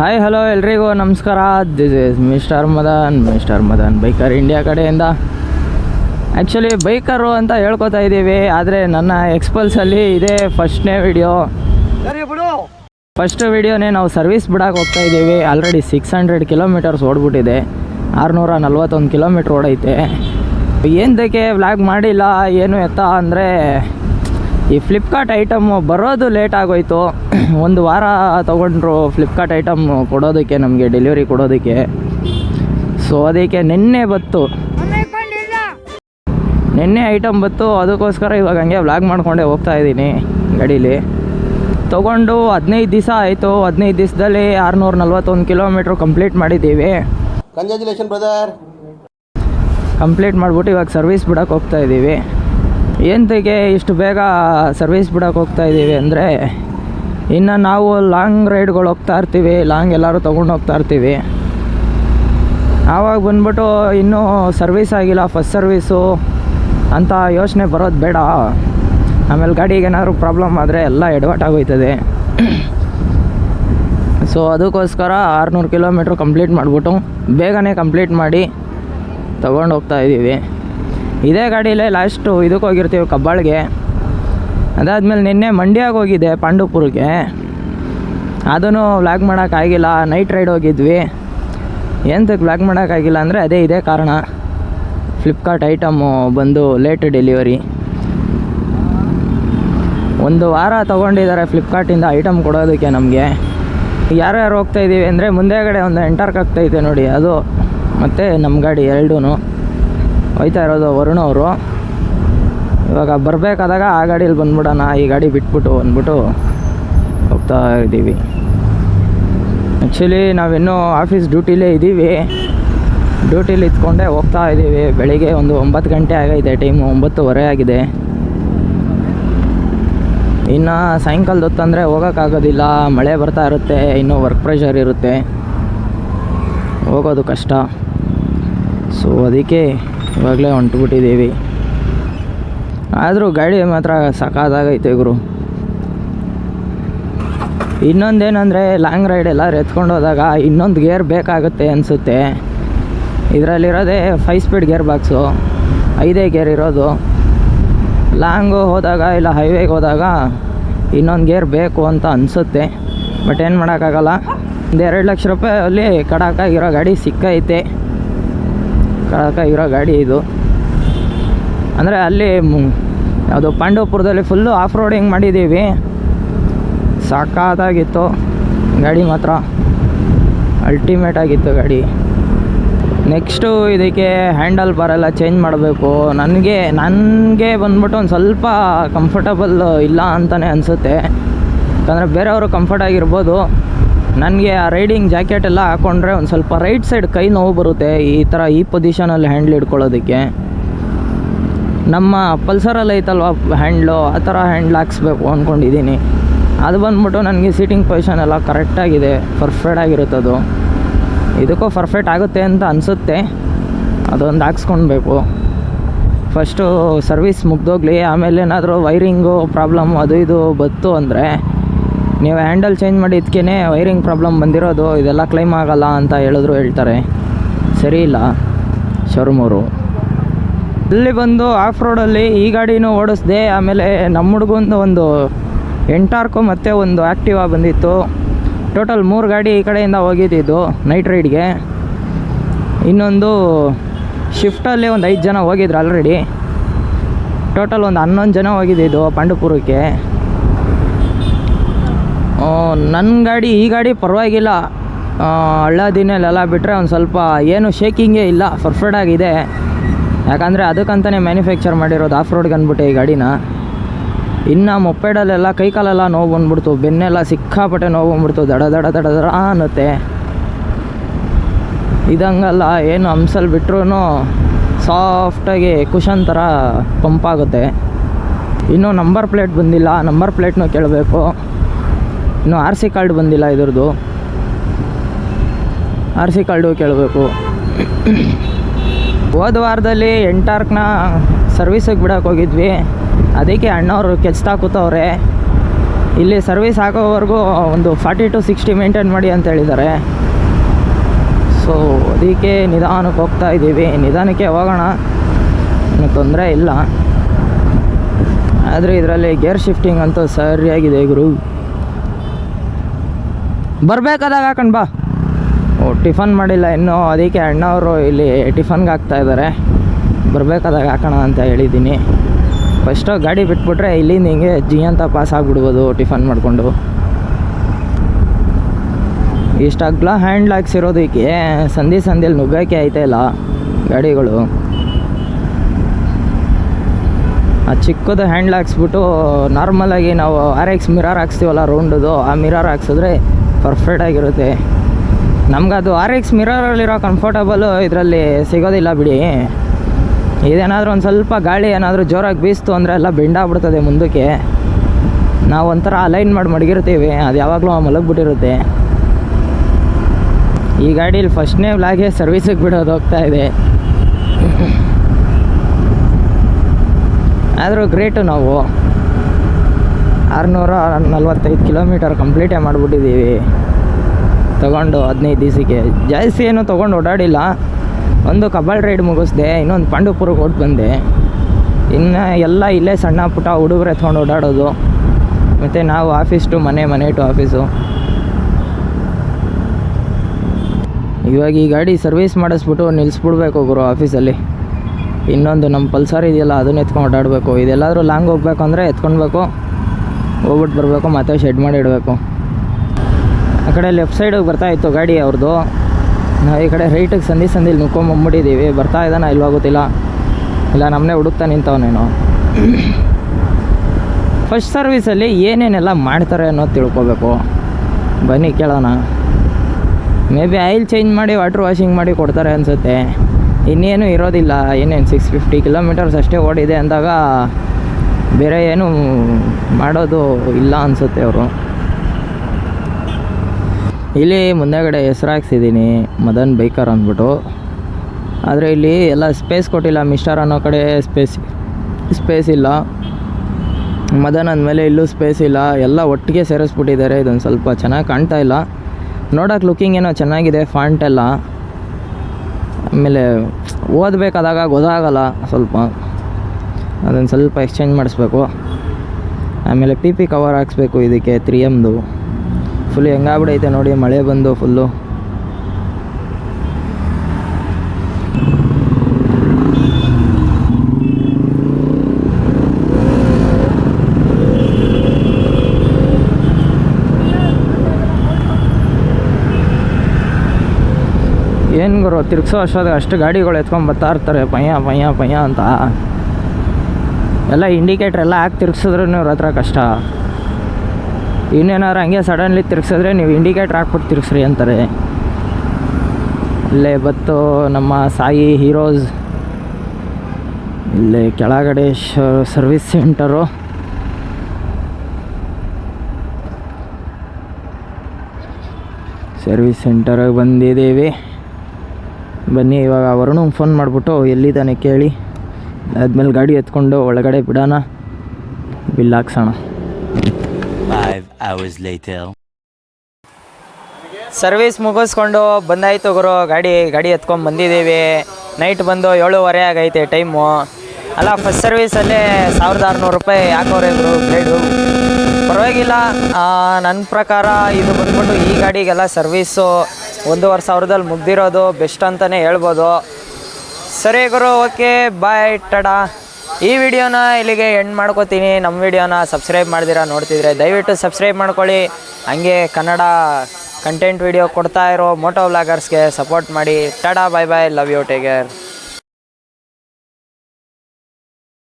Hi hello ಎಲ್ರಿಗೂ, ನಮಸ್ಕಾರ. This is mister Madan mister Madan biker India ಕಡೆಯಿಂದ. Actually ಬೈಕರು ಅಂತ ಹೇಳ್ಕೊತಾ ಇದ್ದೀವಿ, ಆದರೆ ನನ್ನ ಎಕ್ಸ್ಪಲ್ಸಲ್ಲಿ ಇದೇ ಫಸ್ಟ್ನೇ ವಿಡಿಯೋ ಫಸ್ಟ್ ವಿಡಿಯೋನೇ ನಾವು ಸರ್ವಿಸ್ ಬಿಡಕ್ಕೆ ಹೋಗ್ತಾ ಇದ್ದೀವಿ. ಆಲ್ರೆಡಿ ಸಿಕ್ಸ್ ಹಂಡ್ರೆಡ್ ಕಿಲೋಮೀಟರ್ಸ್ ಓಡ್ಬಿಟ್ಟಿದೆ. ಆರುನೂರ ನಲ್ವತ್ತೊಂದು ಕಿಲೋಮೀಟ್ರ್ ಓಡೈತೆ. ಏನದಕ್ಕೆ ವ್ಲಾಗ್ ಮಾಡಿಲ್ಲ, ಏನು ಎತ್ತ ಅಂದರೆ ಈ ಫ್ಲಿಪ್ಕಾರ್ಟ್ ಐಟಮ್ ಬರೋದು ಲೇಟ್ ಆಗೋಯ್ತು. ಒಂದು ವಾರ ತೊಗೊಂಡ್ರು ಫ್ಲಿಪ್ಕಾರ್ಟ್ ಐಟಮ್ ಕೊಡೋದಕ್ಕೆ ನಮಗೆ ಡೆಲಿವರಿ ಕೊಡೋದಕ್ಕೆ. ಸೊ ಅದಕ್ಕೆ ನಿನ್ನೆ ಬತ್ತು ನಿನ್ನೆ ಐಟಮ್ ಬತ್ತು ಅದಕ್ಕೋಸ್ಕರ ಇವಾಗ ಹಂಗೆ ವ್ಲಾಗ್ ಮಾಡಿಕೊಂಡೆ ಹೋಗ್ತಾ ಇದ್ದೀನಿ ಗಡೀಲಿ. ತೊಗೊಂಡು ಹದಿನೈದು ದಿವಸ ಆಯಿತು. ಹದಿನೈದು ದಿವಸದಲ್ಲಿ ಆರುನೂರ ನಲ್ವತ್ತೊಂದು ಕಿಲೋಮೀಟ್ರ್ ಕಂಪ್ಲೀಟ್ ಮಾಡಿದ್ದೀವಿ. ಕಂಗ್ರ್ಯಾಚುಲೇಷನ್ ಬ್ರದರ್ ಕಂಪ್ಲೀಟ್ ಮಾಡಿಬಿಟ್ಟು ಇವಾಗ ಸರ್ವಿಸ್ ಬಿಡೋಕೆ ಹೋಗ್ತಾ ಇದ್ದೀವಿ. ಏನಕ್ಕೆ ಇಷ್ಟು ಬೇಗ ಸರ್ವಿಸ್ ಬಿಡೋಕೆ ಹೋಗ್ತಾ ಇದ್ದೀವಿ ಅಂದರೆ ಇನ್ನು ನಾವು ಲಾಂಗ್ ರೈಡ್ಗಳು ಹೋಗ್ತಾ ಇರ್ತೀವಿ ಲಾಂಗ್ ಎಲ್ಲರೂ ತೊಗೊಂಡು ಹೋಗ್ತಾ ಇರ್ತೀವಿ. ಆವಾಗ ಬಂದ್ಬಿಟ್ಟು ಇನ್ನೂ ಸರ್ವಿಸ್ ಆಗಿಲ್ಲ ಫಸ್ಟ್ ಸರ್ವೀಸು ಅಂತ ಯೋಚನೆ ಬರೋದು ಬೇಡ. ಆಮೇಲೆ ಗಾಡಿಗೆ ಏನಾದ್ರು ಪ್ರಾಬ್ಲಮ್ ಆದರೆ ಎಲ್ಲ ಎಡವಟ್ ಆಗೋಯ್ತದೆ. ಸೊ ಅದಕ್ಕೋಸ್ಕರ ಆರುನೂರು ಕಿಲೋಮೀಟ್ರ್ ಕಂಪ್ಲೀಟ್ ಮಾಡಿಬಿಟ್ಟು ಬೇಗನೆ ಕಂಪ್ಲೀಟ್ ಮಾಡಿ ತೊಗೊಂಡು ಹೋಗ್ತಾ ಇದ್ದೀವಿ. ಇದೇ ಗಾಡೀಲೇ ಲಾಸ್ಟು ಇದಕ್ಕೆ ಹೋಗಿರ್ತೀವಿ ಕಬ್ಬಾಳಿಗೆ. ಅದಾದಮೇಲೆ ನಿನ್ನೆ ಮಂಡ್ಯಾಗೆ ಹೋಗಿದ್ದೆ ಪಾಂಡುಪುರಕ್ಕೆ. ಅದನ್ನು ವ್ಲಾಗ್ ಮಾಡೋಕ್ಕಾಗಿಲ್ಲ ನೈಟ್ ರೈಡ್ ಹೋಗಿದ್ವಿ. ಎಂತಕ್ಕೆ ವ್ಲಾಗ್ ಮಾಡೋಕ್ಕಾಗಿಲ್ಲ ಅಂದರೆ ಅದೇ ಇದೇ ಕಾರಣ. ಫ್ಲಿಪ್ಕಾರ್ಟ್ ಐಟಮು ಬಂದು ಲೇಟ್ ಡೆಲಿವರಿ ಒಂದು ವಾರ ತೊಗೊಂಡಿದ್ದಾರೆ ಫ್ಲಿಪ್ಕಾರ್ಟಿಂದ ಐಟಮ್ ಕೊಡೋದಕ್ಕೆ ನಮಗೆ. ಯಾರ್ಯಾರು ಹೋಗ್ತಾ ಇದ್ದೀವಿ ಅಂದರೆ ಮುಂದೆಗಡೆ ಒಂದು ಎಂಟರ್ಕ್ ಆಗ್ತೈತೆ ನೋಡಿ, ಅದು ಮತ್ತು ನಮ್ಮ ಗಾಡಿ ಎರಡೂ ಹೋಯ್ತಾ ಇರೋದು ವರುಣ ಅವರು. ಇವಾಗ ಬರಬೇಕಾದಾಗ ಆ ಗಾಡೀಲಿ ಬಂದ್ಬಿಡೋಣ, ಈ ಗಾಡಿ ಬಿಟ್ಬಿಟ್ಟು ಅಂದ್ಬಿಟ್ಟು ಹೋಗ್ತಾ ಇದ್ದೀವಿ. ಆ್ಯಕ್ಚುಲಿ ನಾವಿನ್ನೂ ಆಫೀಸ್ ಡ್ಯೂಟಿಲೇ ಇದ್ದೀವಿ. ಡ್ಯೂಟಿಲಿ ಇದ್ಕೊಂಡೇ ಹೋಗ್ತಾ ಇದ್ದೀವಿ. ಬೆಳಿಗ್ಗೆ ಒಂದು ಒಂಬತ್ತು ಗಂಟೆ ಆಗೈತೆ ಟೈಮು, ಒಂಬತ್ತುವರೆ ಆಗಿದೆ. ಇನ್ನು ಸಾಯಂಕಾಲದ ಹೊತ್ತಂದರೆ ಹೋಗೋಕ್ಕಾಗೋದಿಲ್ಲ. ಮಳೆ ಬರ್ತಾ ಇರುತ್ತೆ, ಇನ್ನೂ ವರ್ಕ್ ಪ್ರೆಷರ್ ಇರುತ್ತೆ. ಹೋಗೋದು ಕಷ್ಟ. ಸೊ ಅದಕ್ಕೆ ಇವಾಗಲೇ ಹೊಂಟ್ಬಿಟ್ಟಿದ್ದೀವಿ. ಆದರೂ ಗಾಡಿ ಮಾತ್ರ ಸಖತ್ತಾಗೈತೆ ಗುರು. ಇನ್ನೊಂದೇನಂದರೆ ಲಾಂಗ್ ರೈಡ್ ಎಲ್ಲ ಎತ್ಕೊಂಡು ಹೋದಾಗ ಇನ್ನೊಂದು ಗೇರ್ ಬೇಕಾಗುತ್ತೆ ಅನಿಸುತ್ತೆ. ಇದರಲ್ಲಿರೋದೇ ಫೈ ಸ್ಪೀಡ್ ಗೇರ್ ಬಾಕ್ಸು ಐದೇ ಗೇರ್ ಇರೋದು. ಲಾಂಗು ಹೋದಾಗ ಇಲ್ಲ ಹೈವೇಗೆ ಹೋದಾಗ ಇನ್ನೊಂದು ಗೇರ್ ಬೇಕು ಅಂತ ಅನಿಸುತ್ತೆ. ಬಟ್ ಏನು ಮಾಡೋಕ್ಕಾಗಲ್ಲ? ಒಂದು ಎರಡು ಲಕ್ಷ ರೂಪಾಯಲ್ಲಿ ಕಡಾಕಾಗಿರೋ ಗಾಡಿ ಸಿಕ್ಕೈತೆ. ಕಡಾಕಾಗಿರೋ ಗಾಡಿ ಇದು. ಅಂದರೆ ಅಲ್ಲಿ ಯಾವುದು ಪಾಂಡವಪುರದಲ್ಲಿ ಫುಲ್ಲು ಆಫ್ ರೋಡಿಂಗ್ ಮಾಡಿದ್ದೀವಿ. ಸಾಕಾದಾಗಿತ್ತು. ಗಾಡಿ ಮಾತ್ರ. ಅಲ್ಟಿಮೇಟ್ ಆಗಿತ್ತು ಗಾಡಿ. ನೆಕ್ಸ್ಟು ಇದಕ್ಕೆ ಹ್ಯಾಂಡಲ್ ಬಾರ್ ಎಲ್ಲ ಚೇಂಜ್ ಮಾಡಬೇಕು. ನನಗೆ ನನಗೆ ಬಂದ್ಬಿಟ್ಟು ಒಂದು ಸ್ವಲ್ಪ ಕಂಫರ್ಟಬಲ್ ಇಲ್ಲ ಅಂತಲೇ ಅನಿಸುತ್ತೆ. ಯಾಕಂದರೆ ಬೇರೆಯವರು ಕಂಫರ್ಟ್ ಆಗಿರ್ಬೋದು. ನನಗೆ ಆ ರೈಡಿಂಗ್ ಜಾಕೆಟ್ ಎಲ್ಲ ಹಾಕ್ಕೊಂಡ್ರೆ ಒಂದು ಸ್ವಲ್ಪ ರೈಟ್ ಸೈಡ್ ಕೈ ನೋವು ಬರುತ್ತೆ. ಈ ಥರ ಈ ಪೊಸಿಷನಲ್ಲಿ ಹ್ಯಾಂಡ್ಲ್ ಇಟ್ಕೊಳ್ಳೋದಕ್ಕೆ. ನಮ್ಮ ಪಲ್ಸರಲ್ಲಿ ಐತಲ್ವ ಹ್ಯಾಂಡ್ಲು ಆ ಥರ ಹ್ಯಾಂಡ್ಲ್ ಹಾಕ್ಸ್ಬೇಕು ಅಂದ್ಕೊಂಡಿದ್ದೀನಿ ಅದು ಬಂದ್ಬಿಟ್ಟು ನನಗೆ ಸೀಟಿಂಗ್ ಪೊಸಿಷನ್ ಎಲ್ಲ ಕರೆಕ್ಟಾಗಿದೆ ಪರ್ಫೆಕ್ಟ್ ಆಗಿರುತ್ತದು ಇದಕ್ಕೂ ಪರ್ಫೆಕ್ಟ್ ಆಗುತ್ತೆ ಅಂತ ಅನಿಸುತ್ತೆ. ಅದೊಂದು ಹಾಕ್ಸ್ಕೊಳ್ಬೇಕು ಫಸ್ಟು ಸರ್ವಿಸ್ ಮುಗ್ದೋಗ್ಲಿ, ಆಮೇಲೆ ಏನಾದರೂ ವೈರಿಂಗು ಪ್ರಾಬ್ಲಮ್ ಅದು ಇದು ಬತ್ತು ಅಂದರೆ ನೀವು ಹ್ಯಾಂಡಲ್ ಚೇಂಜ್ ಮಾಡಿದ್ಕೇ ವೈರಿಂಗ್ ಪ್ರಾಬ್ಲಮ್ ಬಂದಿರೋದು, ಇದೆಲ್ಲ ಕ್ಲೈಮ್ ಆಗಲ್ಲ ಅಂತ ಹೇಳಿದ್ರು ಹೇಳ್ತಾರೆ. ಸರಿ ಇಲ್ಲ ಶೋರೂಮವರು ಅಲ್ಲಿ ಬಂದು ಆಫ್ ರೋಡಲ್ಲಿ ಈ ಗಾಡಿನೂ ಓಡಿಸ್ದೆ, ಆಮೇಲೆ ನಮ್ಮ ಹುಡುಗಂದು ಒಂದು ಎಂಟಾರ್ಕು ಮತ್ತು ಒಂದು ಆ್ಯಕ್ಟಿವಾ ಬಂದಿತ್ತು. ಟೋಟಲ್ ಮೂರು ಗಾಡಿ ಈ ಕಡೆಯಿಂದ ಹೋಗಿದ್ದಿದ್ದು ನೈಟ್ ರೈಡ್ಗೆ ಇನ್ನೊಂದು ಶಿಫ್ಟಲ್ಲಿ ಒಂದು ಐದು ಜನ ಹೋಗಿದ್ರು ಆಲ್ರೆಡಿ ಟೋಟಲ್ ಒಂದು ಹನ್ನೊಂದು ಜನ ಹೋಗಿದ್ದಿದ್ದು, ಪಾಂಡುಪುರಕ್ಕೆ. ನನ್ನ ಗಾಡಿ, ಈ ಗಾಡಿ ಪರವಾಗಿಲ್ಲ. ಹಳ್ಳ ದಿನಲ್ಲೆಲ್ಲ ಬಿಟ್ಟರೆ ಒಂದು ಸ್ವಲ್ಪ ಏನು ಶೇಕಿಂಗೇ ಇಲ್ಲ ಪರ್ಫೆಕ್ಟ್ ಆಗಿದೆ. ಯಾಕಂದರೆ ಅದಕ್ಕಂತಲೇ ಮ್ಯಾನುಫ್ಯಾಕ್ಚರ್ ಮಾಡಿರೋದು ಆಫ್ ರೋಡ್ಗೆ ಅಂದ್ಬಿಟ್ಟು ಈ ಗಾಡಿನ. ಇನ್ನು ಮೊಪ್ಪೆಡಲ್ಲೆಲ್ಲ ಕೈಕಾಲೆಲ್ಲ ನೋವು ಬಂದ್ಬಿಡ್ತು. ಬೆನ್ನೆಲ್ಲ ಸಿಕ್ಕಾಪಟ್ಟೆ ನೋವು ಬಂದ್ಬಿಡ್ತು. ದಡ ದಡ ದಡ ದಡ ಅನ್ನತ್ತೆ. ಇದಂಗಲ್ಲ, ಏನು ಹಂಸಲ್ಲಿ ಬಿಟ್ರೂ ಸಾಫ್ಟಾಗಿ ಕುಷನ್ ಥರ ಪಂಪ್ ಆಗುತ್ತೆ ಇನ್ನೂ ನಂಬರ್ ಪ್ಲೇಟ್ ಬಂದಿಲ್ಲ. ನಂಬರ್ ಪ್ಲೇಟ್ನೂ ಕೇಳಬೇಕು. ಇನ್ನು ಆರ್ ಸಿ ಕಾರ್ಡ್ ಬಂದಿಲ್ಲ ಇದ್ರದ್ದು. ಆರ್ ಸಿ ಕಾರ್ಡು ಕೇಳಬೇಕು. ಹೋದ ವಾರದಲ್ಲಿ ಎಂಟಾರ್ಕ್ನ ಸರ್ವಿಸಿಗೆ ಬಿಡೋಕೆ ಹೋಗಿದ್ವಿ. ಅದಕ್ಕೆ ಅಣ್ಣವರು ಕೆಚ್ತಾ ಕೂತವ್ರೆ ಇಲ್ಲಿ ಸರ್ವಿಸ್ ಹಾಕೋವರೆಗೂ ಒಂದು ಫಾರ್ಟಿ ಟು ಸಿಕ್ಸ್ಟಿ ಮೇಂಟೈನ್ ಮಾಡಿ ಅಂತ ಹೇಳಿದ್ದಾರೆ. ಸೊ, ಅದಕ್ಕೆ ನಿಧಾನಕ್ಕೆ ಹೋಗ್ತಾ ಇದ್ದೀವಿ. ನಿಧಾನಕ್ಕೆ ಹೋಗೋಣ. ತೊಂದರೆ ಇಲ್ಲ. ಆದರೆ ಇದರಲ್ಲಿ ಗೇರ್ ಶಿಫ್ಟಿಂಗ್ ಅಂತೂ ಸರಿಯಾಗಿದೆ ಗುರು. ಬರಬೇಕಾದಾಗ ಹಾಕೊಂಡು ಬಾ. ಓ, ಟಿಫನ್ ಮಾಡಿಲ್ಲ ಇನ್ನೂ, ಅದಕ್ಕೆ ಅಣ್ಣವರು ಇಲ್ಲಿ ಟಿಫನ್ಗೆ ಹಾಕ್ತಾ ಇದ್ದಾರೆ. ಬರಬೇಕಾದಾಗ ಹಾಕೋಣ ಅಂತ ಹೇಳಿದ್ದೀನಿ. ಫಸ್ಟು ಗಾಡಿ ಬಿಟ್ಬಿಟ್ರೆ ಇಲ್ಲಿಂದ ಹಿಂಗೆ ಜಿ ಅಂತ ಪಾಸ್ ಆಗಿಬಿಡ್ಬೋದು ಟಿಫನ್ ಮಾಡಿಕೊಂಡು. ಇಷ್ಟು ಅಗ್ಲ ಹ್ಯಾಂಡ್ ಹಾಕ್ಸಿರೋದಕ್ಕೆ ಸಂಧಿ ಸಂಧಿಯಲ್ಲಿ ನುಗ್ಗಕ್ಕೆ ಐತೆ ಇಲ್ಲ ಗಾಡಿಗಳು. ಆ ಚಿಕ್ಕದು ಹ್ಯಾಂಡ್ಲ್ ಹಾಕ್ಸ್ಬಿಟ್ಟು ನಾರ್ಮಲಾಗಿ ನಾವು ಆರ್ ಎಕ್ಸ್ ಮಿರರ್ ಹಾಕ್ಸ್ತೀವಲ್ಲ ರೌಂಡದು ಆ ಮಿರರ್ ಹಾಕ್ಸಿದ್ರೆ ಪರ್ಫೆಕ್ಟ್ ಆಗಿರುತ್ತೆ. ನಮ್ಗೆ ಅದು ಆರ್ ಎಕ್ಸ್ ಮಿರರಲ್ಲಿರೋ ಕಂಫರ್ಟಬಲು ಇದರಲ್ಲಿ ಸಿಗೋದಿಲ್ಲ ಬಿಡಿ. ಇದೇನಾದರೂ ಒಂದು ಸ್ವಲ್ಪ ಗಾಳಿ ಏನಾದರೂ ಜೋರಾಗಿ ಬೀಸ್ತು ಅಂದರೆ ಎಲ್ಲ ಬೆಂಡಾಗ್ಬಿಡ್ತದೆ ಮುಂದಕ್ಕೆ. ನಾವು ಒಂಥರ ಅಲೈನ್ ಮಾಡಿ ಮಡಗಿರ್ತೀವಿ, ಅದು ಯಾವಾಗಲೂ ಮಲಗಿಬಿಟ್ಟಿರುತ್ತೆ. ಈ ಗಾಡೀಲಿ ಫಸ್ಟ್ನೇ ಬ್ಲಾಗೆ ಸರ್ವಿಸಿಗೆ ಬಿಡೋದು ಹೋಗ್ತಾ ಇದೆ. ಆದರೂ ಗ್ರೇಟು ನಾವು. ಆರುನೂರ ನಲ್ವತ್ತೈದು ಕಿಲೋಮೀಟರ್ ಕಂಪ್ಲೀಟೇ ಮಾಡಿಬಿಟ್ಟಿದ್ದೀವಿ. ತೊಗೊಂಡು ಹದಿನೈದು ದಿವಸಕ್ಕೆ. ಜಾಸ್ತಿ ಏನು ತೊಗೊಂಡು ಓಡಾಡಿಲ್ಲ. ಒಂದು ಕಬಾಲ್ ರೈಡ್ ಮುಗಿಸ್ದೆ, ಇನ್ನೊಂದು ಪಾಂಡುಪುರಕ್ಕೆ ಹೊಟ್ಟು ಬಂದೆ. ಇನ್ನು ಎಲ್ಲ ಇಲ್ಲೇ ಸಣ್ಣ ಪುಟ್ಟ ಹುಡುಗರು ಎತ್ಕೊಂಡು ಓಡಾಡೋದು. ಮತ್ತು ನಾವು ಆಫೀಸ್ ಟು ಮನೆ ಮನೆ ಟು ಆಫೀಸು ಇವಾಗ ಈ ಗಾಡಿ ಸರ್ವಿಸ್ ಮಾಡಿಸ್ಬಿಟ್ಟು ನಿಲ್ಲಿಸ್ಬಿಡ್ಬೇಕು ಗುರು ಆಫೀಸಲ್ಲಿ ಇನ್ನೊಂದು ನಮ್ಮ ಪಲ್ಸರ್ ಇದೆಯಲ್ಲ, ಅದನ್ನ ಎತ್ಕೊಂಡು ಓಡಾಡಬೇಕು. ಇದೆಲ್ಲಾದರೂ ಲಾಂಗ್ ಹೋಗ್ಬೇಕು ಅಂದರೆ ಎತ್ಕೊಳ್ಬೇಕು ಹೋಗ್ಬಿಟ್ಟು ಬರಬೇಕು, ಮತ್ತೆ ಶೆಡ್ ಮಾಡಿ ಇಡಬೇಕು. ಆ ಕಡೆ ಲೆಫ್ಟ್ ಸೈಡಿಗೆ ಬರ್ತಾ ಇತ್ತು ಗಾಡಿ ಅವ್ರದ್ದು ನಾವು ಈ ಕಡೆ ರೈಟಿಗೆ ಸಂಧಿ ಸಂದಿಲಿ ನುಕ್ಕೊಂಬಂಬಿಟ್ಟಿದ್ದೀವಿ ಬರ್ತಾ ಇದ್ದಾನ ಇಲ್ಲಿ ಗೊತ್ತಿಲ್ಲ. ಇಲ್ಲ ನಮ್ಮನ್ನೇ ಹುಡುಕ್ತಾ ನಿಂತವನೇನು ಫಸ್ಟ್ ಸರ್ವಿಸಲ್ಲಿ ಏನೇನೆಲ್ಲ ಮಾಡ್ತಾರೆ ಅನ್ನೋದು ತಿಳ್ಕೊಬೇಕು. ಬನ್ನಿ ಕೇಳೋಣ. ಮೇ ಬಿ ಆಯಿಲ್ ಚೇಂಜ್ ಮಾಡಿ ವಾಟ್ರ್ ವಾಷಿಂಗ್ ಮಾಡಿ ಕೊಡ್ತಾರೆ ಅನಿಸುತ್ತೆ. ಇನ್ನೇನು ಇರೋದಿಲ್ಲ. ಏನೇನು ಸಿಕ್ಸ್ ಫಿಫ್ಟಿ ಕಿಲೋಮೀಟರ್ಸ್ ಅಷ್ಟೇ ಓಡಿದೆ ಅಂದಾಗ ಬೇರೆ ಏನು ಮಾಡೋದು ಇಲ್ಲ ಅನಿಸುತ್ತೆ ಅವರು. ಇಲ್ಲಿ ಮುಂದೆಗಡೆ ಹೆಸರು ಹಾಕ್ಸಿದ್ದೀನಿ, ಮದನ್ ಬೈಕರ್ ಅಂದ್ಬಿಟ್ಟು. ಆದರೆ ಇಲ್ಲಿ ಎಲ್ಲ ಸ್ಪೇಸ್ ಕೊಟ್ಟಿಲ್ಲ ಮಿಸ್ಟರ್ ಅನ್ನೋ ಕಡೆ ಸ್ಪೇಸ್ ಸ್ಪೇಸ್ ಇಲ್ಲ. ಮದನ್ ಅಂದಮೇಲೆ ಇಲ್ಲೂ ಸ್ಪೇಸ್ ಇಲ್ಲ, ಎಲ್ಲ ಒಟ್ಟಿಗೆ ಸೇರಿಸ್ಬಿಟ್ಟಿದ್ದಾರೆ, ಇದೊಂದು ಸ್ವಲ್ಪ ಚೆನ್ನಾಗಿ ಕಾಣ್ತಾ ಇಲ್ಲ. ನೋಡೋಕೆ ಲುಕ್ಕಿಂಗ್ ಏನೋ ಚೆನ್ನಾಗಿದೆ ಫಾಂಟ್ ಎಲ್ಲ. ಆಮೇಲೆ ಓದಬೇಕಾದಾಗ ಗೊತ್ತಾಗಲ್ಲ ಸ್ವಲ್ಪ. ಅದನ್ನು ಸ್ವಲ್ಪ ಎಕ್ಸ್ಚೇಂಜ್ ಮಾಡಿಸ್ಬೇಕು. ಆಮೇಲೆ ಪಿ ಪಿ ಕವರ್ ಹಾಕ್ಸ್ಬೇಕು ಇದಕ್ಕೆ ತ್ರೀ ಎಮ್ದು ಫುಲ್ ಹೆಂಗಾಗ್ಬಿಡೈತೆ ನೋಡಿ, ಮಳೆ ಬಂದು ಫುಲ್ಲು ಏನು ಗುರು, ತಿರ್ಗಿಸೋ ಅಷ್ಟೊತ್ತಿಗೆ ಅಷ್ಟು ಗಾಡಿಗಳು ಎತ್ಕೊಂಡು ಬರ್ತಾ ಇರ್ತಾರೆ, ಪಯ್ಯ ಪಯ್ಯ ಪಯ್ಯ ಅಂತ. ಎಲ್ಲ ಇಂಡಿಕೇಟ್ರ್ ಎಲ್ಲ ಹಾಕಿ ತಿರ್ಗಿಸಿದ್ರು ಇವ್ರ ಹತ್ರ ಕಷ್ಟ. ಇನ್ನೇನಾದ್ರು ಹಂಗೆ ಸಡನ್ಲಿ ತಿರ್ಗಿಸಿದ್ರೆ ನೀವು ಇಂಡಿಕೇಟ್ರ್ ಹಾಕ್ಬಿಟ್ಟು ತಿರ್ಗಿಸ್ರಿ ಅಂತಾರೆ. ಇಲ್ಲೇ ಬತ್ತು ನಮ್ಮ ಸಾಯಿ ಹೀರೋಸ್ ಇಲ್ಲೇ ಕೆಳಗಡೆ ಸರ್ವಿಸ್ ಸೆಂಟರು ಸರ್ವಿಸ್ ಸೆಂಟರಿಗೆ ಬಂದಿದ್ದೀವಿ. ಬನ್ನಿ, ಇವಾಗ ವರುಣ ಫೋನ್ ಮಾಡಿಬಿಟ್ಟು ಎಲ್ಲಿದ್ದಾನೆ ಕೇಳಿ. ಆದಮೇಲೆ ಗಾಡಿ ಎತ್ಕೊಂಡು ಒಳಗಡೆ ಬಿಡೋಣ. ಬಿಲ್ ಹಾಕ್ಸೋಣ. Five hours later. ಸರ್ವಿಸ್ ಮುಗಿಸ್ಕೊಂಡು ಬಂದಾಯ್ತು ಗುರು. ಗಾಡಿ ಗಾಡಿ ಎತ್ಕೊಂಡು ಬಂದಿದ್ದೀವಿ. ನೈಟ್ ಬಂದು ಏಳುವರೆ ಆಗೈತೆ ಟೈಮು. ಅಲ್ಲ ಫಸ್ಟ್ ಸರ್ವಿಸಲ್ಲೇ ಸಾವಿರದ ಆರುನೂರು ರೂಪಾಯಿ ಹಾಕೋರೆ ಗುರು ಬ್ಲೇಡು ಪರವಾಗಿಲ್ಲ. ನನ್ನ ಪ್ರಕಾರ ಇದು ಬಂದ್ಬಿಟ್ಟು ಈ ಗಾಡಿಗೆಲ್ಲ ಸರ್ವೀಸು ಒಂದೂವರೆ ಸಾವಿರದಲ್ಲಿ ಮುಗ್ದಿರೋದು ಬೆಸ್ಟ್ ಅಂತಲೇ ಹೇಳ್ಬೋದು. ಸರಿ ಗುರು, ಓಕೆ ಬಾಯ್ ಟಡಾ ಈ ವಿಡಿಯೋನ ಇಲ್ಲಿಗೆ ಎಂಡ್ ಮಾಡ್ಕೋತೀನಿ. ನಮ್ಮ ವಿಡಿಯೋನ ಸಬ್ಸ್ಕ್ರೈಬ್ ಮಾಡ್ದಿರಾ ನೋಡ್ತಿದ್ರೆ ದಯವಿಟ್ಟು ಸಬ್ಸ್ಕ್ರೈಬ್ ಮಾಡ್ಕೊಳ್ಳಿ. ಹಂಗೆ ಕನ್ನಡ ಕಂಟೆಂಟ್ ವಿಡಿಯೋ ಕೊಡ್ತಾ ಇರೋ ಮೋಟೋ ವ್ಲಾಗರ್ಸ್ಗೆ ಸಪೋರ್ಟ್ ಮಾಡಿ. Tada bye bye love you take care